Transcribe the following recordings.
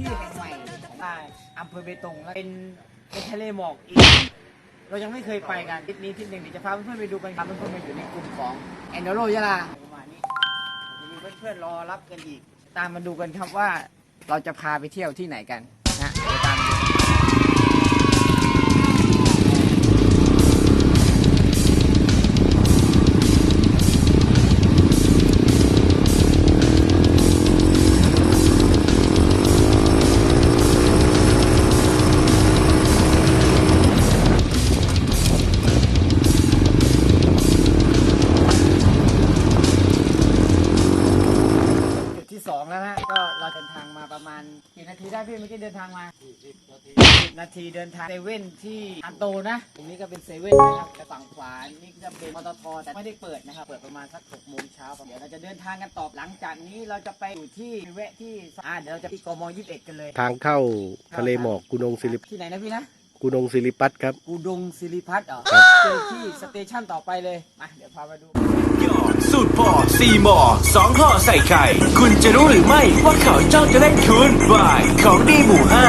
ที่แห่งใหม่ของอำเภอเบตงและเป็นเป็นทะเลหมอกอีก เรายังไม่เคยไปกันทริปนี้ทริปหนึ่งเดี๋ยวจะพาเพื่อนๆไปดูกันครับเพื่อนๆมาอยู่ในกลุ่มของแอนโดโรยะลาประมาณนี้จะมีเพื่อนๆรอรับกันอีก ตามมาดูกันครับว่าเราจะพาไปเที่ยวที่ไหนกันนะเดี๋ยวตาม ดินทางเซเว่นที่อันโตนะตรงนี้ก็เป็นเซเว่นนะครับแต่ฝั่งขวานี่ก็จะเป็นปตทแต่ไม่ได้เปิดนะครับ เปิดประมาณสัก6โมงเช้าเดี๋ยวเราจะเดินทางกันต่อหลังจากนี้เราจะไปอยู่ที่แวะที่อ่าเดี๋ยวเราจะที่กม21กันเลยทางเข้าทะเลหมอกกุนงศิริที่ไหนนะพี่นะกุนงศิริปัตครับกูดงศิริพัฒน์เหรอเจอที่สเตชันต่อไปเลยมาเดี๋ยวพามาดูยอดสูตรพอสี่หมอสองห่อใส่ไข่ คุณจะรู้หรือไม่ว่าเขาจ้องจะเล่นคุณบายของดีหมู่ห้า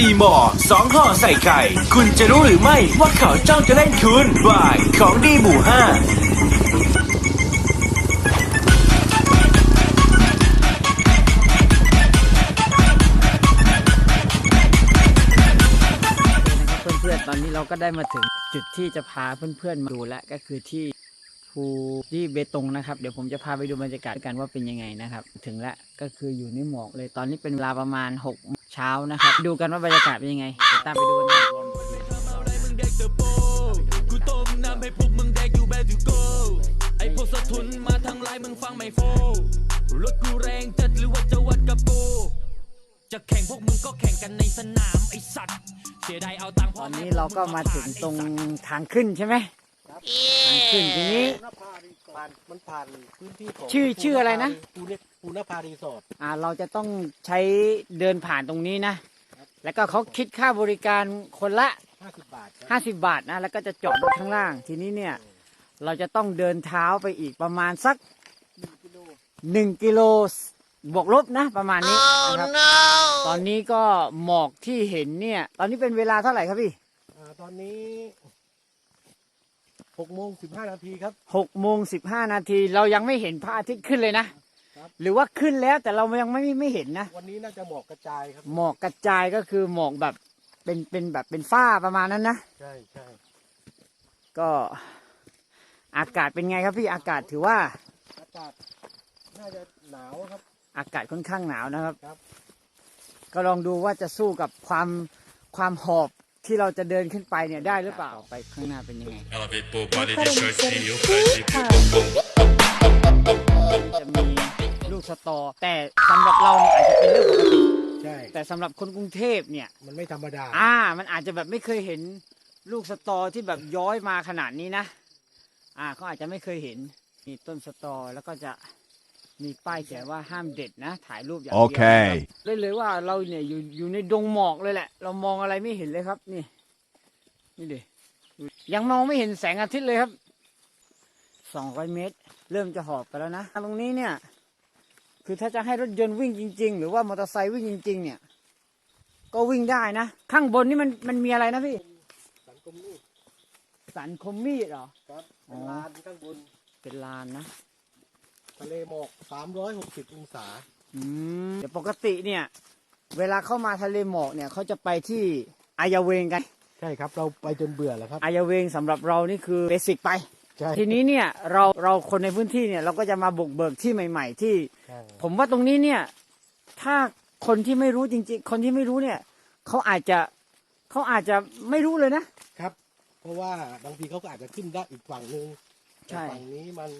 ตรพอสี่หมอสองห่อใส่ไข่ คุณจะรู้หรือไม่ว่าเขาจ้องจะเล่นคุณบายของดีหมู่ห้านะครับเพื่อนๆตอนนี้เราก็ได้มาถึงจุดที่จะพาเพื่อนๆมาดูแลก็คือที่ ภูที่เบตงนะครับ เดี๋ยวผมจะพาไปดูบรรยากาศกันว่าเป็นยังไงนะครับ ถึงแล้วก็คืออยู่ในหมอกเลยตอนนี้เป็นเวลาประมาณ6กเช้านะครับ ดูกันว่าบรรยากาศเป็นยังไงเดี๋ยวตามไปดูกันนะกูต้มน้ำให้พวกมึงแดกอยู่แบบยูโกไอพวกสะทุนมาทางไลน์มึงฟังไม่โฟรถกูแรงจัดหรือว่าจะวัดกับกูจะแข่งพวกมึงก็แข่งกันในสนามไอสัตว์เสียดายเอาตังค์ตอนนี้เราก็มาถึงตรงทางขึ้นใช่ไหม ขึ้นทีนี้ ผ่านมันผ่านพื้นที่ของชื่อชื่ออะไรนะ ปูเนปูนภารีสอร์ทอ่าเราจะต้องใช้เดินผ่านตรงนี้นะ แล้วก็เขาคิดค่าบริการคนละ 50 บาทครับห้าสิบบาทนะ แล้วก็จะจอดรถข้างล่าง ทีนี้เนี่ย เราจะต้องเดินเท้าไปอีกประมาณสักหนึ่งกิโลบวกลบนะ ประมาณนี้นะครับ ตอนนี้ก็หมอกที่เห็นเนี่ย ตอนนี้เป็นเวลาเท่าไหร่ครับพี่ อ่าตอนนี้ 6โมง15นาทีครับ หกโมงสิบห้านาทีเรายังไม่เห็นพระอาทิตย์ขึ้นเลยนะ ครับ หรือว่าขึ้นแล้วแต่เรายังไม่ไม่เห็นนะ วันนี้น่าจะหมอกกระจายครับ หมอกกระจายก็คือหมอกแบบเป็นเป็นแบบเป็นฝ้าประมาณนั้นนะ ใช่ใช่ก็อากาศเป็นไงครับพี่อากาศถือว่าอากาศน่าจะหนาวครับ อากาศค่อนข้างหนาวนะครับ ครับ ก็ลองดูว่าจะสู้กับความความหอบ ที่เราจะเดินขึ้นไปเนี่ยได้หรือเปล่าไปข้างหน้าเป็นยังไง Elevate full body destroy CEO crazy. จะมีลูกสตอ แต่สำหรับเราเนี่ยอาจจะเป็นเรื่องปกติ ใช่ แต่สำหรับคนกรุงเทพเนี่ย มันไม่ธรรมดา อ่า มันอาจจะแบบไม่เคยเห็นลูกสตอที่แบบย้อยมาขนาดนี้นะ อ่าเขาอาจจะไม่เคยเห็นมีต้นสตอแล้วก็จะ มีป้ายเขียนว่าห้ามเด็ดนะ ถ่ายรูปอย่างเดียวโอเคนะครับเลยเลยว่าเราเนี่ยอยู่อยู่ในดงหมอกเลยแหละ เรามองอะไรไม่เห็นเลยครับ นี่ นี่ดิยังมองไม่เห็นแสงอาทิตย์เลยครับสองร้อยเมตร เริ่มจะหอบไปแล้วนะตรงนี้เนี่ย คือถ้าจะให้รถยนต์วิ่งจริง ๆ หรือว่ามอเตอร์ไซค์วิ่งจริง ๆ เนี่ย ก็วิ่งได้นะ ข้างบนนี่มันมันมีอะไรนะพี่ สังคมนี่สันคมมีดเหรอ ครับอ๋เป็นอลานข้างบนเป็นลานนะ ทะเลหมอก 360 องศา อืมเดี๋ยวปกติเนี่ย เวลาเข้ามาทะเลหมอกเนี่ยเขาจะไปที่อายาเวงกัน ใช่ครับ เราไปจนเบื่อแล้วครับ อายาเวงสำหรับเรานี่คือเบสิกไป ใช่ ทีนี้เนี่ยเราเราคนในพื้นที่เนี่ยเราก็จะมาบุกเบิกที่ใหม่ ๆ ที่ ใช่ ผมว่าตรงนี้เนี่ยถ้าคนที่ไม่รู้จริง ๆ คนที่ไม่รู้เนี่ยเขาอาจจะเขาอาจจะไม่รู้เลยนะ ครับ เพราะว่าบางทีเขาก็อาจจะขึ้นได้อีกฝั่งหนึ่งใช่ แต่ฝั่งนี้มัน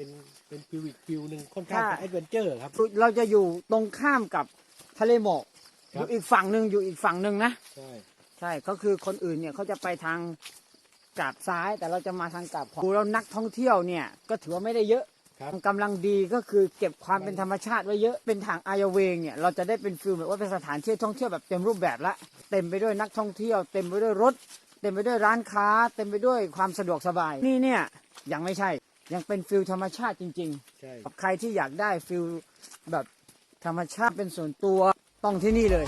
เป็นเป็นฟิวอีกฟิวหนึ่งค่อนข้างถ้าจะแอดเวนเจอร์ครับ เราจะอยู่ตรงข้ามกับทะเลหมอกอครับ ยู่อีกฝั่งหนึ่งอยู่อีกฝั่งหนึ่งนะ ใช่ใช่ก็คือคนอื่นเนี่ยเขาจะไปทางกาบซ้ายแต่เราจะมาทางกาบขวาดูแล้วนักท่องเที่ยวเนี่ยก็ถือว่าไม่ได้เยอะครับกำลังดีก็คือเก็บความเป็นธรรมชาติไว้เยอะเป็นทางอายเวงเนี่ยเราจะได้เป็นฟิลแบบว่าเป็นสถานที่ท่องเที่ยวแบบเต็มรูปแบบละเต็มไปด้วยนักท่องเที่ยว เต็มไปด้วยรถ เต็มไปด้วยร้านค้า เต็มไปด้วยความสะดวกสบายนี่เนี่ยยังไม่ใช่ ยังเป็นฟิลธรรมชาติจริงใช่ๆกับใครที่อยากได้ฟิลแบบธรรมชาติเป็นส่วนตัวต้องที่นี่เลย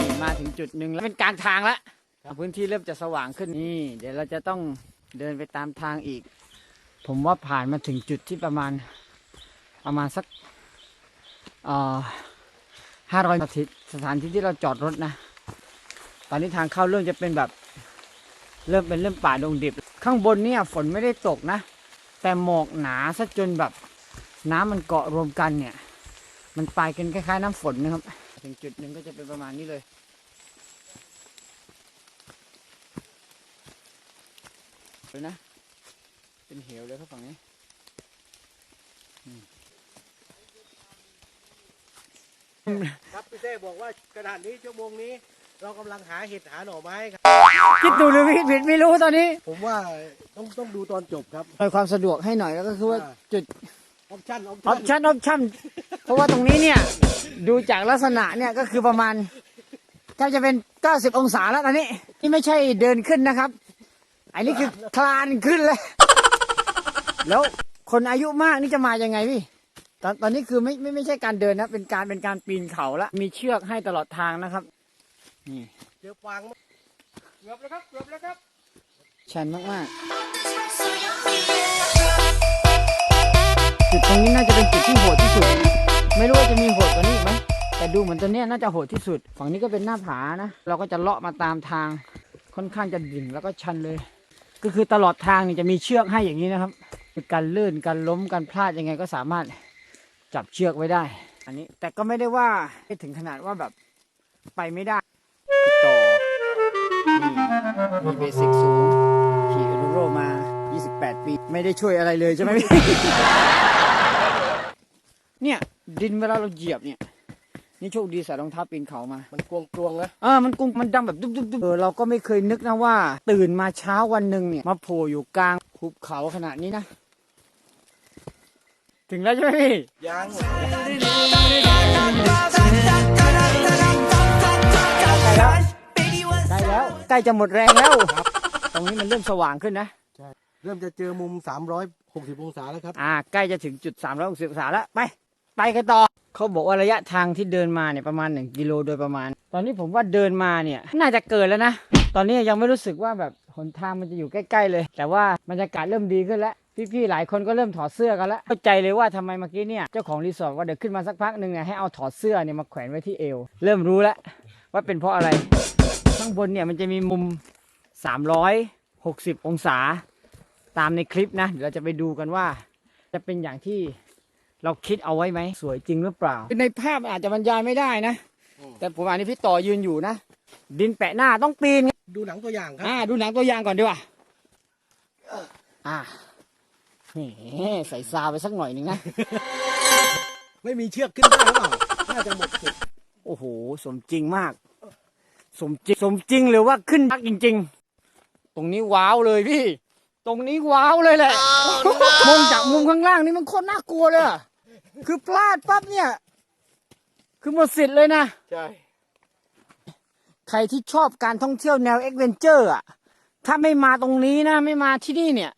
นี่มาถึงจุดหนึ่งแล้วเป็นกลางทางแล้ว พื้นที่เริ่มจะสว่างขึ้นนี่ เดี๋ยวเราจะต้องเดินไปตามทางอีก ผมว่าผ่านมาถึงจุดที่ประมาณประมาณสักห้าร้อยทิศสถานที่ที่เราจอดรถนะ ตอนนี้ทางเข้าเริ่มจะเป็นแบบ เริ่มเป็นเริ่มป่าดงดิบ ข้างบนเนี่ยฝนไม่ได้ตกนะ แต่หมอกหนาซะจนแบบน้ำมันเกาะรวมกันเนี่ย มันไปกันคล้ายๆน้ำฝนนะครับ ถึงจุดหนึ่งก็จะเป็นประมาณนี้เลย เลยนะ เป็นเหวเลยครับฝั่งนี้ครับพี่เต้บอกว่ากระดาษนี้ชั่วโมงนี้ เรากำลังหาเห็ดหาหน่อไม้ครับคิดดูหรือคิดผิดไม่รู้ตอนนี้ผมว่าต้องต้องดูตอนจบครับหน่อยความสะดวกให้หน่อยแล้วก็คือว่าอ่าจุดออปชั่นออปออปชั่นออปชั่นเพราะว่าตรงนี้เนี่ยดูจากลักษณะเนี่ยก็คือประมาณแทบจะเป็น 90 องศาแล้วตอนนี้นี่ไม่ใช่เดินขึ้นนะครับ อันนี้คือคลานขึ้นเลยแล้วคนอายุมากนี่จะมายังไงพี่ ตอนตอนนี้คือไม่ไม่ไม่ใช่การเดินนะ เป็นการเป็นการปีนเขาละมีเชือกให้ตลอดทางนะครับ นี่เจอฟางไหมเกือบแล้วครับเกือบแล้วครับ ชันมากๆจุดตรงนี้น่าจะเป็นจุดที่โหดที่สุด ไม่รู้ว่าจะมีโหดกว่านี้อีกไหมแต่ดูเหมือนตัวเนี้ยน่าจะโหดที่สุด ฝั่งนี้ก็เป็นหน้าผานะ เราก็จะเลาะมาตามทาง ค่อนข้างจะดิ่งแล้วก็ชันเลย ก็คือตลอดทางนี่จะมีเชือกให้อย่างนี้นะครับการลื่นการล้มการพลาดยังไงก็สามารถจับเชือกไว้ได้ อันนี้แต่ก็ไม่ได้ว่าถึงขนาดว่าแบบไปไม่ได้ติดต่อมีมีเบสิกสูงขี่อ n ูโรมา 28 ปี ไม่ได้ช่วยอะไรเลยใช่ไหมเนี่ย ดินเวลาเราเหยียบเนี่ย นี่โชคดีใส่รองเท้าปีนเขามา มันกวงกวงๆนะเออมันกุ้งมันดังแบบดุ๊บดุ๊บดุ๊บเออเราก็ไม่เคยนึกนะว่า ตื่นมาเช้าวันหนึ่งเนี่ยมาโผล่อยู่กลางหุบเขาขนาดนี้นะ ถึงแล้วใช่ไหมพี่ยังใกล้แล้วใกล้จะหมดแรงแล้ว ตรงนี้มันเริ่มสว่างขึ้นนะ เริ่มจะเจอมุม 360 องศาแล้วครับ อ่า ใกล้จะถึงจุด360องศาแล้ว ไป ไปกันต่อ เขาบอกว่าระยะทางที่เดินมาเนี่ยประมาณ 1 กิโลโดยประมาณ ตอนนี้ผมว่าเดินมาเนี่ยน่าจะเกินแล้วนะ ตอนนี้ยังไม่รู้สึกว่าแบบหนทางมันจะอยู่ใกล้ ๆ เลย แต่ว่าบรรยากาศเริ่มดีขึ้นแล้ว พี่ๆหลายคนก็เริ่มถอดเสื้อกันแล้วเข้าใจเลยว่าทำไมเมื่อกี้เนี่ยเจ้าของรีสอร์ทว่าเดี๋ยวขึ้นมาสักพักหนึ่งเนี่ยให้เอาถอดเสื้อเนี่ยมาแขวนไว้ที่เอว เริ่มรู้แล้วว่าเป็นเพราะอะไรข้างบนเนี่ยมันจะมีมุม 360 องศาตามในคลิปนะเดี๋ยวเราจะไปดูกันว่า จะเป็นอย่างที่ เราคิดเอาไว้ไหมสวยจริงหรือเปล่า ในภาพอาจจะบรรยายไม่ได้นะอืมแต่ผมอ่านนี่พี่ต่อยืนอยู่นะ ดินแปะหน้าต้องปีนดูหนังตัวอย่างครับอ่าดูหนังตัวอย่างก่อนดีกว่าอ่านี่ใส่ซาวไปสักหน่อยหนึ่งนะ ไม่มีเชือกขึ้นได้หรือเปล่าน่าจะหมดสิทธิ์โอ้โห สมจริงมาก สมจริง สมจริงหรือว่าขึ้นพักจริง ๆ ตรงนี้ว้าวเลยพี่ ตรงนี้ว้าวเลยแหละ มองจากมุมข้างล่างนี่มันโคตรน่ากลัวเลยอะคือพลาดปั๊บเนี่ย คือหมดสิทธิ์เลยนะ ใช่ ใครที่ชอบการท่องเที่ยวแนวเอ็กเวนเจอร์อะ ถ้าไม่มาตรงนี้นะ ไม่มาที่นี่เนี่ย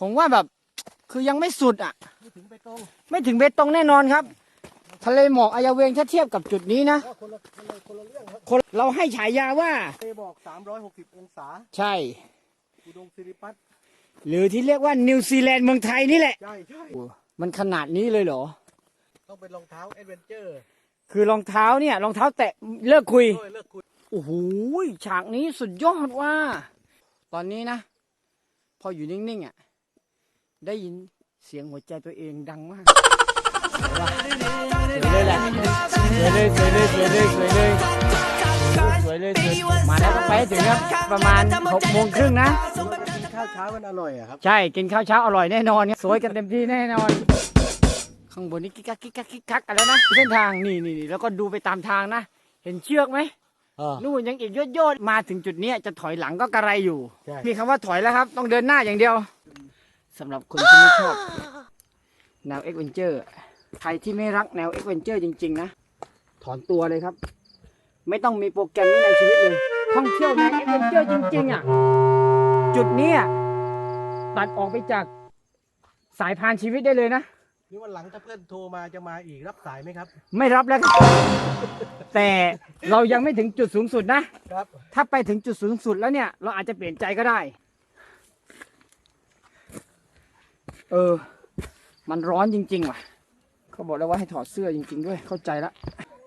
ผมว่าแบบ คือยังไม่สุดอะ ไม่ถึงไปตรงไม่ถึงเบตงแน่นอนครับ ทะเลหมอกอายาเวงถ้าเทียบกับจุดนี้นะเพราะคนละคนละคนละเรื่องครับคนเราให้ฉายาว่า เต้บอก 360 องศา ใช่ อุดมสิริพัฒน์ หรือที่เรียกว่านิวซีแลนด์เมืองไทยนี่แหละ ใช่ใช่มันขนาดนี้เลยเหรอ ต้องเป็นรองเท้าแอดเวนเจอร์คือรองเท้าเนี่ยรองเท้าแตะเลิกคุยโอ้ยเลิกคุยโอ้โหฉากนี้สุดยอดว่า ตอนนี้นะ พออยู่นิ่งๆอะ ได้ยินเสียงหัวใจตัวเองดังมากสวยว่ะสวยเลยแหละสวยเลยสวยเลยสวยเลยสวยเลยสวยเลยสวยเลยสวยแล้วต้องไปให้ถึงครับประมาณหกโมงครึ่งนะกิน ข้าวเช้ากันอร่อยอะครับ ใช่กินข้าวเช้าอร่อยแน่นอนครับสวยกันเต็มที่แน่นอน ข้างบนนี้กิ๊กกักกิ๊กกักกิ๊กกักกันแล้วนะเส้นทางนี่นี่นี่แล้วก็ดูไปตามทางนะ เห็นเชือกไหมเออนู่นยังอีกยอดๆมาถึงจุดเนี้ยจะถอยหลังก็กระไรอยู่ ใช่ มีคำว่าถอยแล้วครับ ต้องเดินหน้าอย่างเดียวสำหรับคนที่ไม่ชอบ แนวเอ็กเวนเจอร์ใครที่ไม่รักแนวเอ็กเวนเจอร์จริง ๆ นะ ถอนตัวเลยครับ ไม่ต้องมีโปรแกรมนี้ในชีวิตเลย ท่องเที่ยวแนวเอ็กเวนเจอร์จริง ๆ อะ จุดเนี้ยตัดออกไปจากสายพานชีวิตได้เลยนะ นี่วันหลังถ้าเพื่อนโทรมาจะมาอีกรับสายไหมครับ ไม่รับแล้วครับ แต่เรายังไม่ถึงจุดสูงสุดนะ ครับ ถ้าไปถึงจุดสูงสุดแล้วเนี่ย เราอาจจะเปลี่ยนใจก็ได้ เออ มันร้อนจริง ๆ ว่ะ เขาบอกแล้วว่าให้ถอดเสื้อจริง ๆ ด้วยเข้าใจละ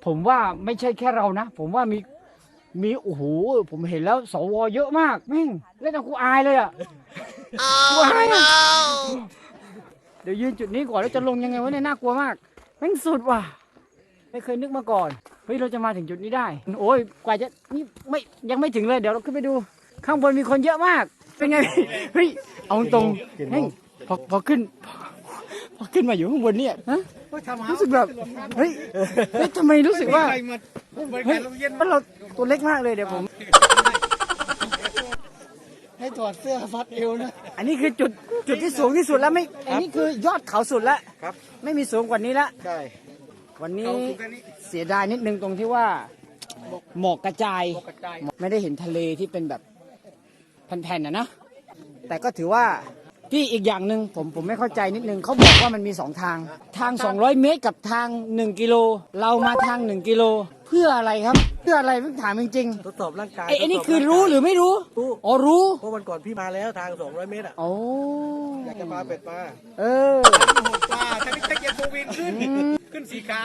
ผมว่าไม่ใช่แค่เรานะ ผมว่ามี มีโอ้โหผมเห็นแล้วสวเยอะมากแม่งเล่นเอากูอายเลยอะกูอายอะเดี๋ยวยืนจุดนี้ก่อนแล้วจะลงยังไงวะเนี่ยน่ากลัวมากแม่งสุดว่ะ ไม่เคยนึกมาก่อนเฮ้ยเราจะมาถึงจุดนี้ได้ โอ้ยกว่าจะนี่ไม่ยังไม่ถึงเลยเดี๋ยวเราขึ้นไปดู ข้างบนมีคนเยอะมาก เป็นไงเฮ้ยเอาตรงเฮ้ยพอพอขึ้นพอพอขึ้นมาอยู่ข้างบนเนี่ยฮะรู้สึกแบบเฮ้ยเฮ้ยทำไมรู้สึกว่าเฮ้ยมันเรา ตัวเล็กมากเลยเดี๋ยวผม ให้ถอดเสื้อฟัดเอวนะ อันนี้คือจุดจุดที่สูงที่สุดแล้วไม่ อันนี้คือยอดเขาสุดแล้วครับ ไม่มีสูงกว่านี้แล้วใช่ วันนี้ เสียดายนิดนึงตรงที่ว่า หมอกกระจาย กระจายไม่ได้เห็นทะเลที่เป็นแบบแผ่นๆนะนะ แต่ก็ถือว่าที่อีกอย่างหนึ่งผมผมไม่เข้าใจนิดนึงเขาบอกว่ามันมีสองทาง ทาง 200 เมตรกับทาง 1 กิโล เรามาทาง 1 กิโล เพื่ออะไรครับ เพื่ออะไรผมถามจริงทดสอบร่างกายๆไอ้ไอ้นี่ทดสบคือรู้หรือไม่รู้รู้อ๋อรู้เพราะวันก่อนพี่มาแล้วทาง 200 เมตรอะ โอ้อยากจะมาเป็ดมาเออป้าถ้าไม่ใช่เย็นโควินขึ้น ขึ้นสีขา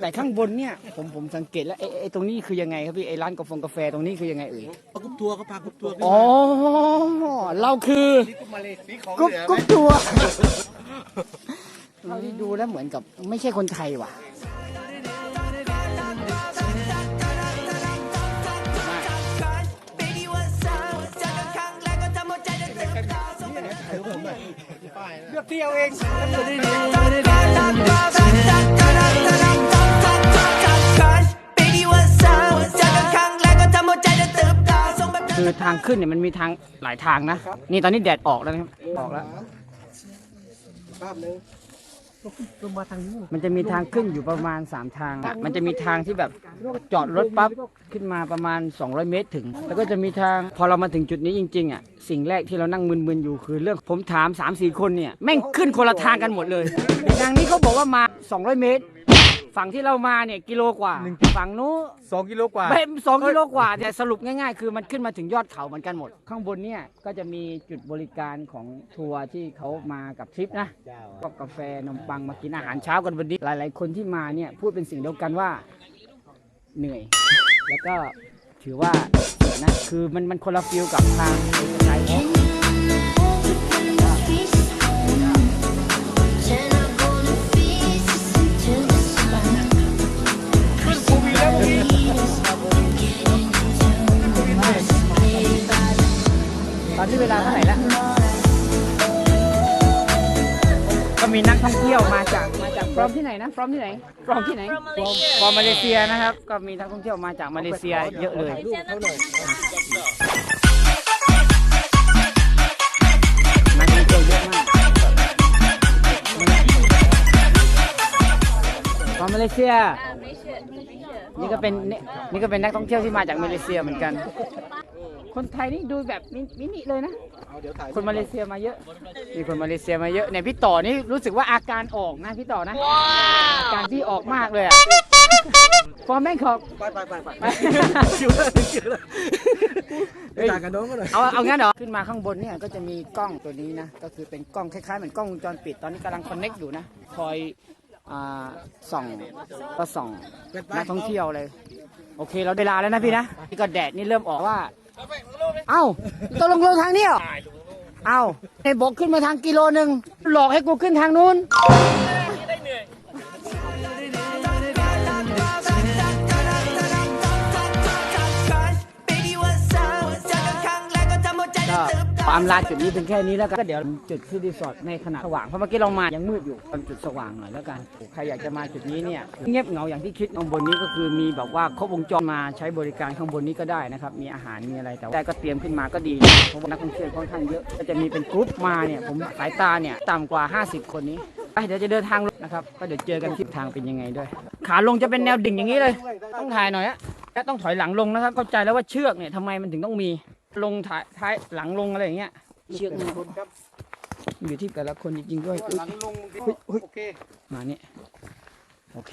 แต่ข้างบนเนี่ยผมผมสังเกตแล้วไอ้ไอ้ตรงนี้คือยังไงครับพี่ไอ้ร้านกาแฟกาแฟตรงนี้คือยังไงเอ่ยกรุ๊ปทัวร์เขาพากรุ๊ปทัวร์ขึ้นอ๋อมาเราคือ นี่กรุ๊ปมาเลยสีของกุ๊บเหลือกุ๊บไหมตัวเราที่ดูแล้วเหมือนกับไม่ใช่คนไทยว่ะ เลือกเที่ยวเองคือทางขึ้นเนี่ยมันมีทางหลายทางนะ นี่ตอนนี้แดดออกแล้วนะครับออกแล้ว ภาพหนึง ลงมาทางนี้มันจะมีทางขึ้นอยู่ประมาณ 3 ทางอะมันจะมีทางที่แบบจอดรถปั๊บขึ้นมาประมาณ 200 เมตรถึง แล้วก็จะมีทางพอเรามาถึงจุดนี้จริงๆอะสิ่งแรกที่เรานั่งมึนๆอยู่คือเรื่องผมถาม 3-4 คนเนี่ยแม่งขึ้นคนละทางกันหมดเลยในทางนี้เขาบอกว่ามา 200 เมตร ฝั่งที่เรามาเนี่ยกิโลกว่าฝั่งนู้น สองกิโลกว่าเป็นสองกิโลกว่าแต่สรุปง่ายๆ คือมันขึ้นมาถึงยอดเขาเหมือนกันหมด ข้างบนเนี่ยก็จะมีจุดบริการของทัวร์ที่เขามากับทริปนะก็กาแฟนมปังมากินอาหารเช้ากันวันนี้หลายๆ คนที่มาเนี่ยพูดเป็นสิ่งเดียวกันว่าเหนื่อย แล้วก็ถือว่าเสียนะคือมันมันคนละฟิลกับทางเอกชัย อนนี้เวลาเท่าไหร่แล้ว ก็มีนักท่องเที่ยวมาจากมาจากฟรอมที่ไหนนะฟรอมที่ไหนฟรอมที่ไหนฟรอมมาเลเซียนะครับ ก็มีนักท่องเที่ยวมาจากมาเลเซียเยอะเลยรูปเขาหน่อยนักท่องเที่ยวเยอะมากฟรอมมาเลเซียนี่ก็เป็นนี่นี่ก็เป็นนักท่องเที่ยวที่มาจากมาเลเซียเหมือนกัน คนไทยนี่ดูแบบมิมินิเลยนะ เอาเดี๋ยวถ่ายคนมาเลเซียมาเยอะ มีคนมาเลเซียมาเยอะเนี่ยพี่ต่อนี่รู้สึกว่าอาการออกนะพี่ต่อนะ อาการที่ออกมากเลยอะฟอร์มแม่งขอบ ไปไปไปไปไปคิวเลยคิวเลยไปต่างกันน้องก็หน่อยเอาเอางั้นเหรอ ขึ้นมาข้างบนเนี่ยก็จะมีกล้องตัวนี้นะ ก็คือเป็นกล้องคล้ายๆเหมือนกล้องวงจรปิดตอนนี้กำลังคอนเน็กอยู่นะ คอยอ่าส่องก็ส่องนักท่องเที่ยวเลย โอเคเราได้เวลาแล้วนะพี่นะนี่ก็แดดนี่เริ่มออกว่า เอ้าตกลงลงทางนี้เหรอเอ้าในบอกขึ้นมาทางกิโลหนึ่งหลอกให้กูขึ้นทางนู้นได้ ความลาจุดนี้เป็นแค่นี้แล้วกันก็เดี๋ยวจุดที่รีสอร์ทในขณะสว่างเพราะเมื่อกี้เรามายังมืดอยู่ตอนจุดสว่างหน่อยแล้วกันใครอยากจะมาจุดนี้เนี่ยเงียบเหงาอย่างที่คิดข้างบนนี้ก็คือมีแบบว่าครบวงจรมาใช้บริการข้างบนนี้ก็ได้นะครับมีอาหารมีอะไรแต่ว่าได้ก็เตรียมขึ้นมาก็ดีเพราะว่านักท่องเที่ยวค่อนข้างเยอะก็จะมีเป็นกรุ๊ปมาเนี่ยผมสายตาเนี่ยต่ำกว่า 50 คนนี้ไปเดี๋ยวจะเดินทางลงนะครับก็เดี๋ยวเจอกันทิศทางเป็นยังไงด้วย ขาลงจะเป็นแนวดิ่งอย่างนี้เลย ต้องถ่ายหน่อยอะและต้องถอยหลังลงนะครับเข้าใจแล้วว่าเชือกเนี่ยทำไมมันถึงต้องมี ลงถ่ายท้ายหลังลงอะไรอย่างเงี้ยเชือกเนี่ยคนครับอยู่ที่แต่ละคนจริงๆด้วยว่าอุ๊ยหลังลงเฮ้ยเฮ้ยโอเคมาเนี่ยโอเค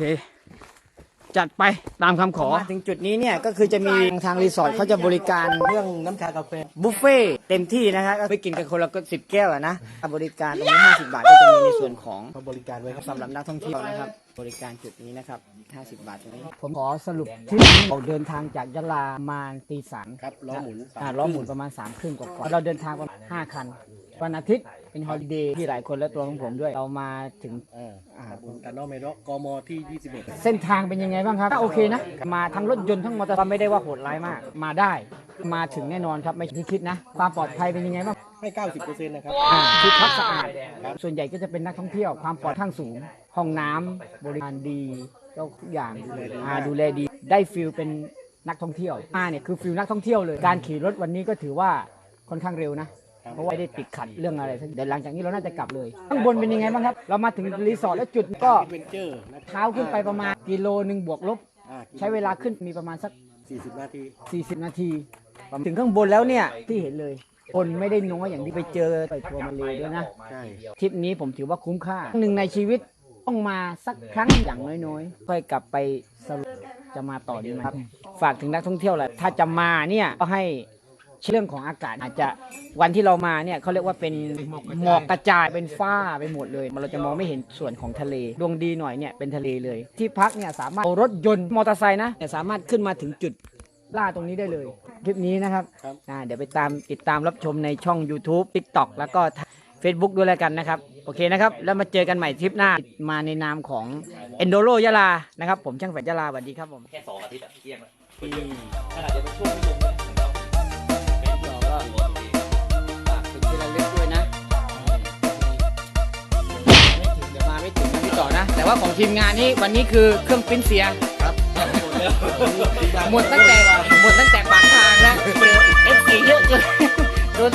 จัดไปตามคำขอ ถึงจุดนี้เนี่ยก็คือจะมีทางรีสอร์ทเขาจะบริการเรื่องน้ำชากาแฟบุฟเฟ่ต์เต็มที่นะครับก็ไปกินกันคนละก็สิบแก้วอะนะบริการตรงนี้ห้าสิบบาทก็จะมีในส่วนของเขาบริการไว้ครับสำหรับนักท่องเที่ยวนะครับ บริการจุดนี้นะครับ 50 บาทตรงนี้ ผมขอสรุปที่นี้เราเดินทางจากยะลามาตีสามครับล้อหมุนอ่าล้อหมุนประมาณ3ามครึ่งกว่าๆเราเดินทางประมาณ5คัน วันอาทิตย์เป็นฮอลิเดย์ที่หลายคนและตัวของผมด้วย เรามาถึง อ่าครับผมตานอเมโนะกมที่ 21 เส้นทางเป็นยังไงบ้างครับก็โอเคนะ มาทั้งรถยนต์ทั้งมอเตอร์ไซค์ไม่ได้ว่าโหดร้ายมาก มาได้ มาถึงแน่นอนครับไม่ที่คิดนะ ความปลอดภัยเป็นยังไงบ้าง ให้ 90%นะครับ อ่าที่พักสะอาด ส่วนใหญ่ก็จะเป็นนักท่องเที่ยว ความปลอดภัยสูง ห้องน้ำบริการดีทุกอย่างอ่าดูแลดี ได้ฟิลเป็นนักท่องเที่ยวมาเนี่ยคือฟิลนักท่องเที่ยวเลย การขี่รถวันนี้ก็ถือว่าค่อนข้างเร็วนะ เพราะว่าไม่ได้ติดขัดเรื่องอะไรทั้งเดี๋ยวหลังจากนี้เราน่าจะกลับเลยข้างบนเป็นยังไงบ้างครับ เรามาถึงรีสอร์ทแล้วจุดก็เวนเจอร์นะเท้าขึ้นไปประมาณกิโลหนึ่งบวกลบอ่าใช้เวลาขึ้นมีประมาณสัก40 นาที 40 นาที ถึงข้างบนแล้วเนี่ยที่เห็นเลย คนไม่ได้น้อยอย่างที่ไปเจอไปทัวร์มาเลยด้วยนะ ใช่ ทริปนี้ผมถือว่าคุ้มค่าหนึ่งในชีวิต ต้องมาสักครั้งอย่างน้อยๆ ค่อยกลับไปสรุปจะมาต่อดีไหมครับ ฝากถึงนักท่องเที่ยวแหละถ้าจะมาเนี่ยก็ให้เรื่องของอากาศอาจจะวันที่เรามาเนี่ยเขาเรียกว่าเป็นหมอกกระจายเป็นฝ้าไปหมดเลย เราจะมองไม่เห็นส่วนของทะเลดวงดีหน่อยเนี่ยเป็นทะเลเลย ที่พักเนี่ยสามารถเอารถยนต์มอเตอร์ไซค์นะเนี่ยสามารถขึ้นมาถึงจุดล่าตรงนี้ได้เลย คลิปนี้นะครับครับอ่าเดี๋ยวไปตามติดตามรับชมในช่อง YouTube TikTok แล้วก็ Facebook ด้วยแล้วกันนะครับ โอเคนะครับ แล้วมาเจอกันใหม่ทริปหน้ามาในนามของ Enduro ยะลานะครับ ผมช่างแฝดยะลาสวัสดีครับผมแค่สองอาทิตย์อะเที่ยงอะที่ขนาดจะเป็นช่วงที่ลงเนี่ยผมก็เป็นตัวตัวเองฝากถึงที่ระลึกด้วยนะเดี๋ยวมาไม่ถึงนะพี่ต่อนะ แต่ว่าของทีมงานนี้วันนี้คือเครื่องปริ้นเสียครับหมดตั้งแต่หมดตั้งแต่ปากทางแล้วเอฟซีเยอะเกินโดน